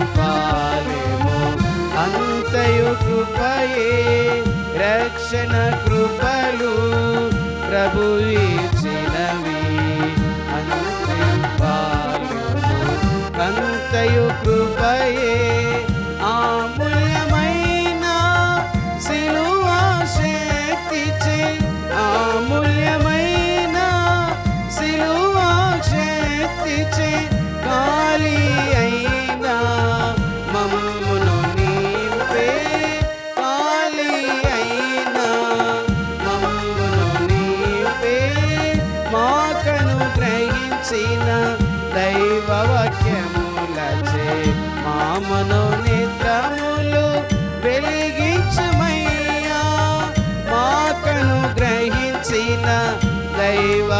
అతిశయింపాలేము అంతయు కృపయే రక్షణ కృపలు ప్రభు ఇచ్చినవి. అంతయు కృపయే ఖాళీ అయినా మమ్మును నీవే ఖాళీ అయినా మమ్మును నీవే మాకను గ్రహించిన దైవ వాక్యములచే మా మనోనేత్రములు వెలిగించమయ్యా. మాకను గ్రహించిన దైవ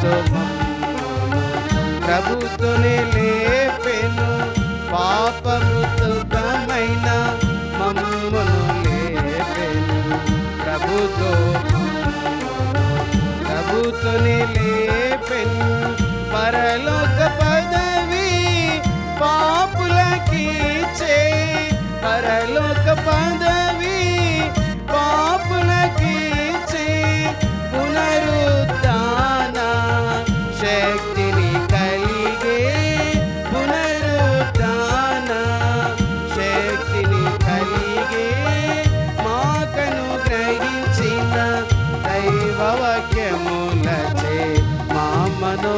ప్రేమతో మమ్మును లేపెను పాపమృతమైన మమ్మను లేపెను. ప్రభుతో ప్రభుతుని లేపెను. మా మామను